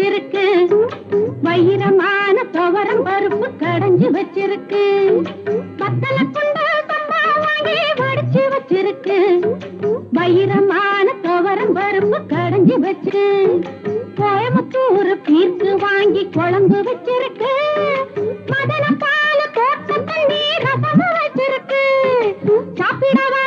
வச்சிருக்கு. வைரமான துவரம் பருப்பு கடைஞ்சு வச்சிருக்கு. பத்தல குண்டா வாங்கி வடிச்சு வச்சிருக்கு. வைரமான துவரம் பருப்பு கடைஞ்சு வச்சிருக்கு. கோயம்புத்தூர் பீர்க்கு வாங்கி குழம்பு வச்சிருக்கு. மதன பால் கோட்டை வச்சிருக்கு. சாப்பிடவா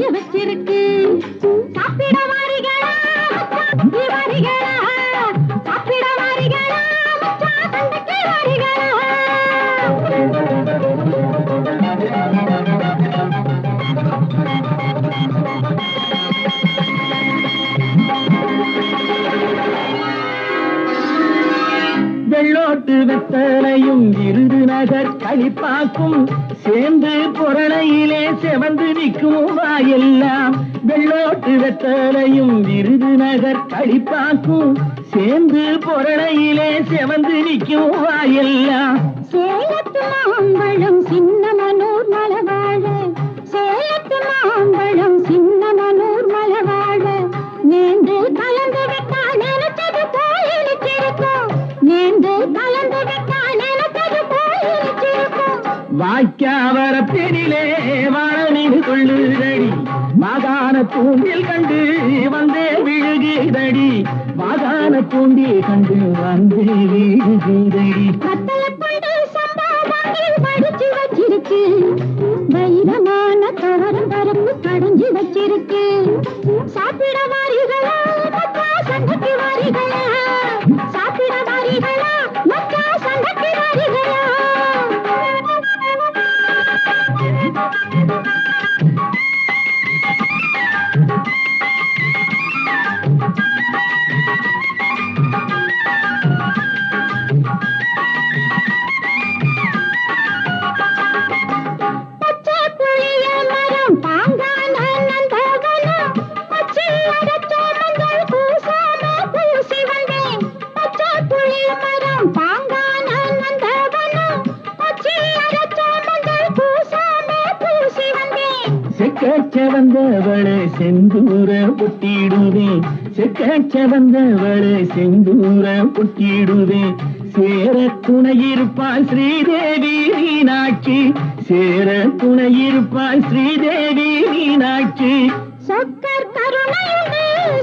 வரும் வச்சிருக்கு சாப்பிட வாரிகளா சாப்பிட வெள்ளோட்டு வெத்தலையும் இருந்து நகர் கழிப்பாக்கும் நகர் களிப்பாக்கும் சேர்ந்து பொருளையிலே செவந்து நிற்கும் வாயெல்லாம். சேலத்து மாம்பழம் சின்ன மனூர் மலவாழ. சேலத்து மாம்பழம் சின்ன மனூர் மலவாழ. நேந்து கலந்து விட்டா நினைச்சது இனிச்சிருக்கும் நேந்து கலந்து விட்டா நினைச்சது போய் இனிச்சிருக்கும் பெரிலே வாழனின் கொள்ளுதடி. மாகாண தூண்டில் கண்டு வந்தே விழுகிதடி. வாகான தூண்டில் கண்டு வந்தே விழுகிதடி. सबकर करुणयुमे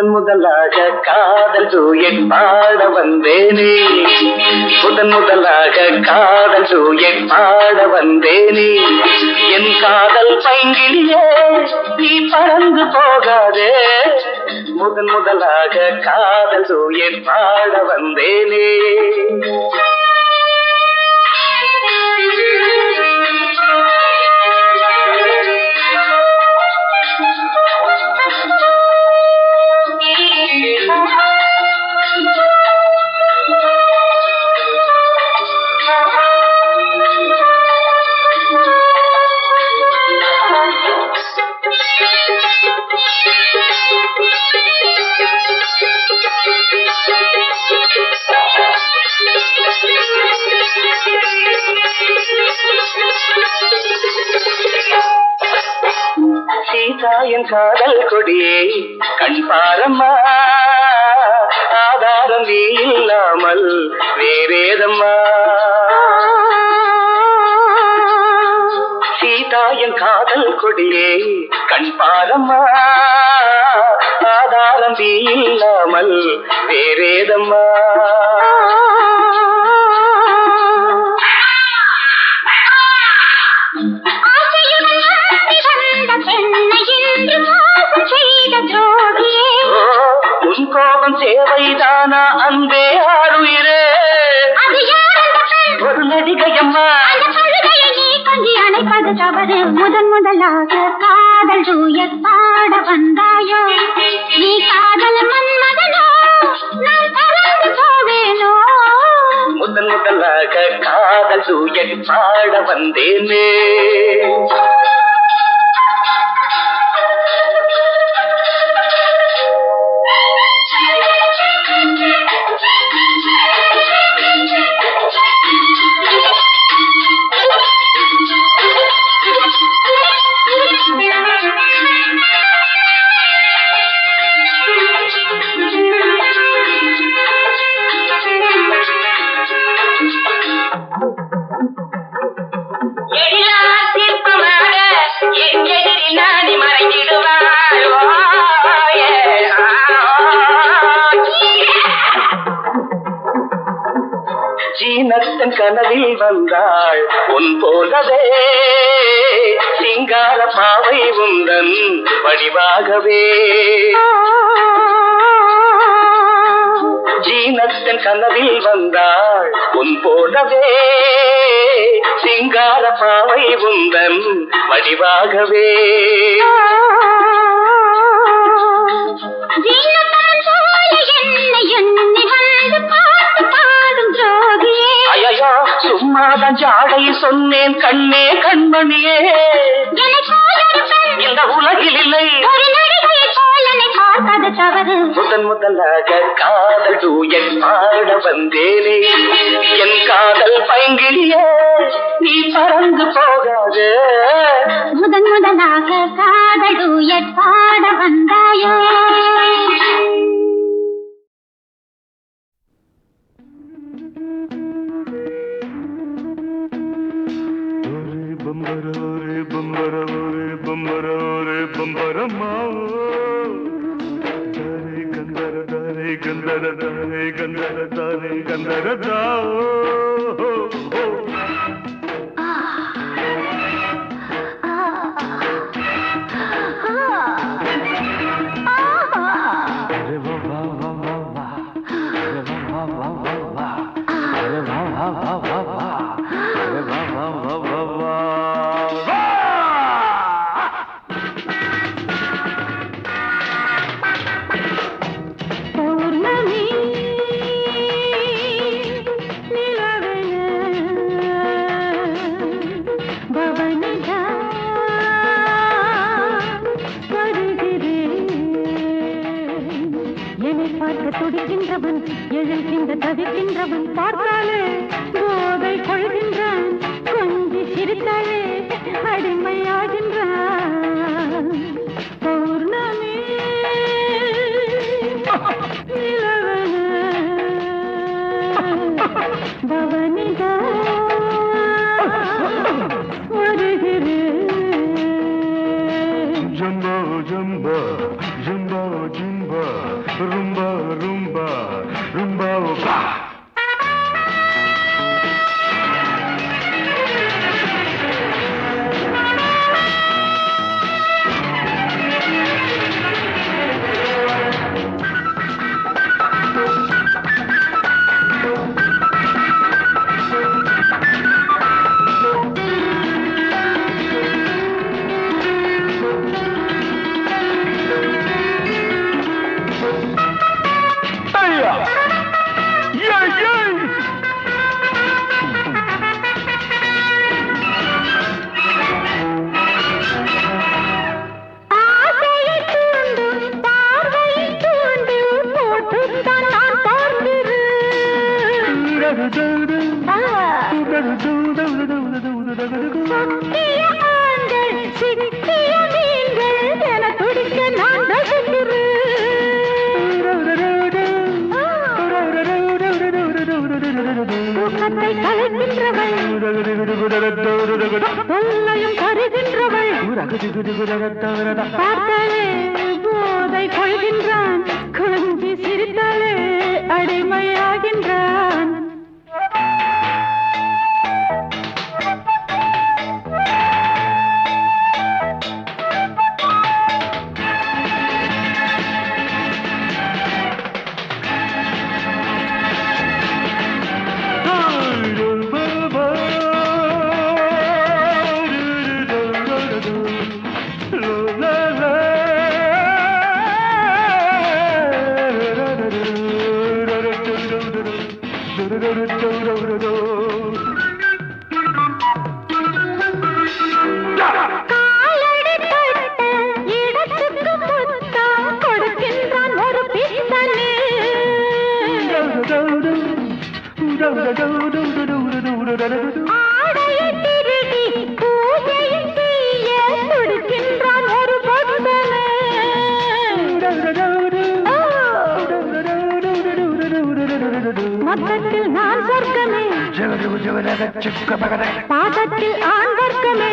முதன் முதலாக காதல் சூயன் பாட வந்தேனே. முதன் முதலாக காதல் சூயன் பாட வந்தேனே. என் காதல் பைங்கிலியே நீ பறந்து போகாதே. முதன் முதலாக காதல் சூயன் பாட வந்தேனே. சீதாயின் காதல் கொடியே கண் பாரம்மா. ஆதாரம் நீ இல்லாமல் வேறேதம்மா. சீதாயின் காதல் கொடியே கண் பாரம்மா ஆதாரம் நீ இல்லாமல் வேறேதம்மா. உன் கோபம் சேவைதானா அன்பே ஆறுயிரே ஒரு நடிகையம்மா. அணைப்பது தவறு. முதன் முதலாக காதல் தூயத் பாட வந்தாயோ? நீ காதல் மன்மதனோ நான் பறந்து போவேனோ? முதல் முதலாக காதல் தூயல் பாட வந்தேனே. சின்னத்தன் கனவில் வந்தாள். உன் போலவே சிங்கார பாவை உந்தன் வடிவாகவே. ஜீனத்தன் கனவில் வந்தாள். உன் போலவே சிங்கார பாவை உந்தன் வடிவாகவே. சும்மாதான் ஜாடை சொன்னேன் கண்ணே கண்மணியே. இந்த உலகில் இல்லை. முதன் முதலாக காதல் தூயன் பாட வந்தேனே. என் காதல் பைங்கிலியே நீ பறந்து போகாது. முதன் முதலாக காதல் டூயட் பாட வந்தாயோ. ஒரே பம்பர ஒரே பம்பர ஒரே பம்பர மாவோ தாரே கந்தர தாரே கந்தர தாரே கந்தர தாரே கந்தர தாவோ தொல்லையும் தருகின்றவள் பார்த்தாலே போதை கொள்கின்றான். கொஞ்சி சிரித்தாலே அடிமையே பாகத்தில் ஆண் வர்க்கமே.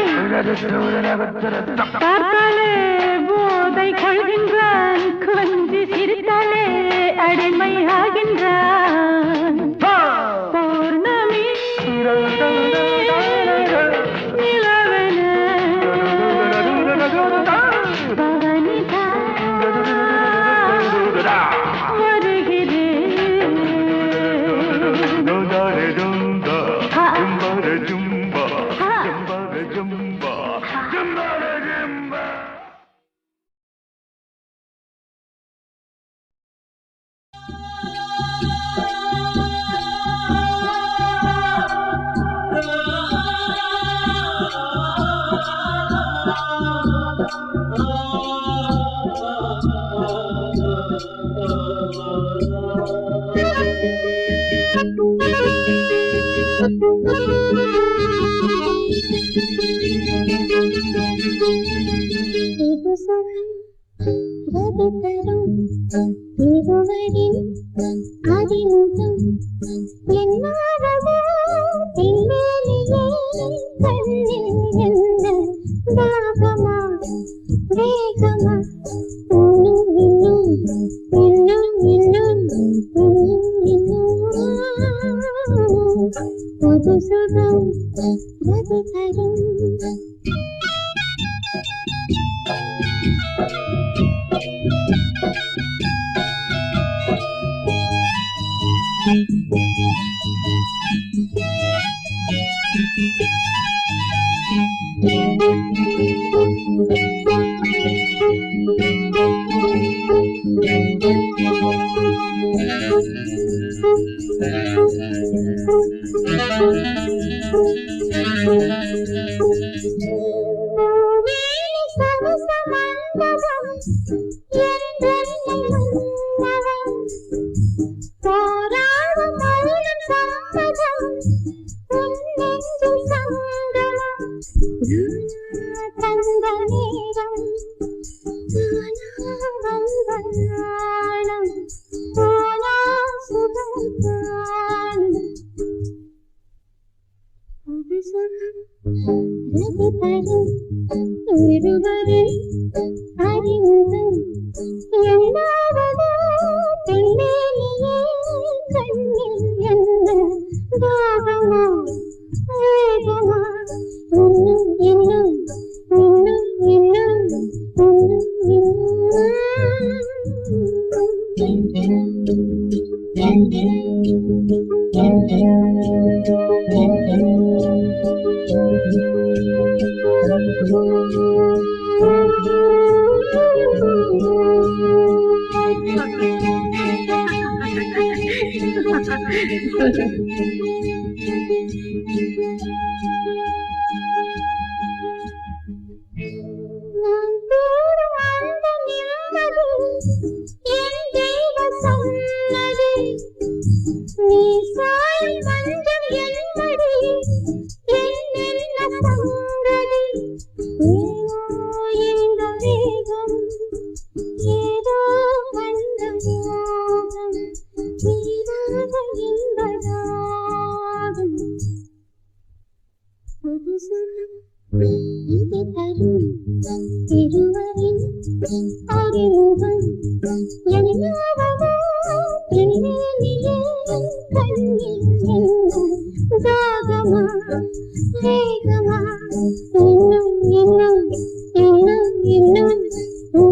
People say, baby, they don't.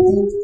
Brasil.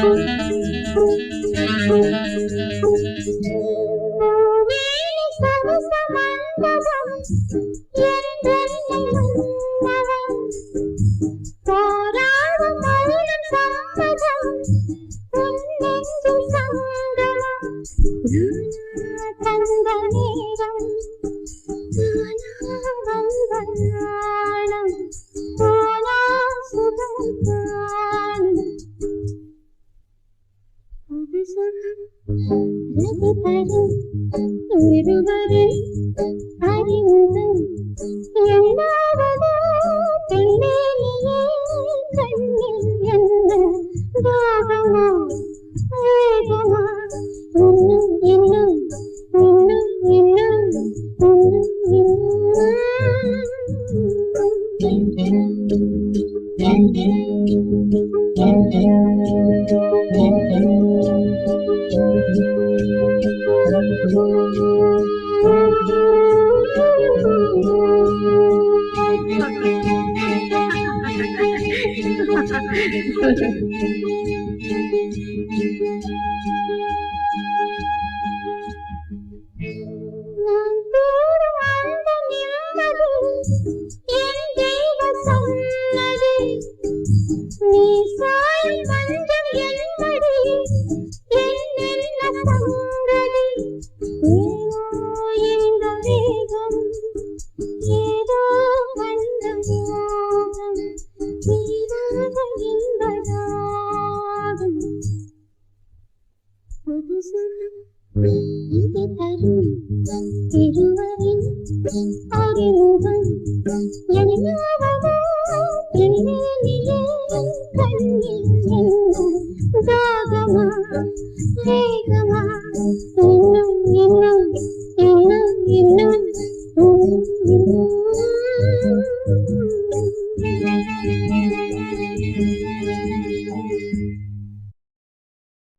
Thank you. 吹过我的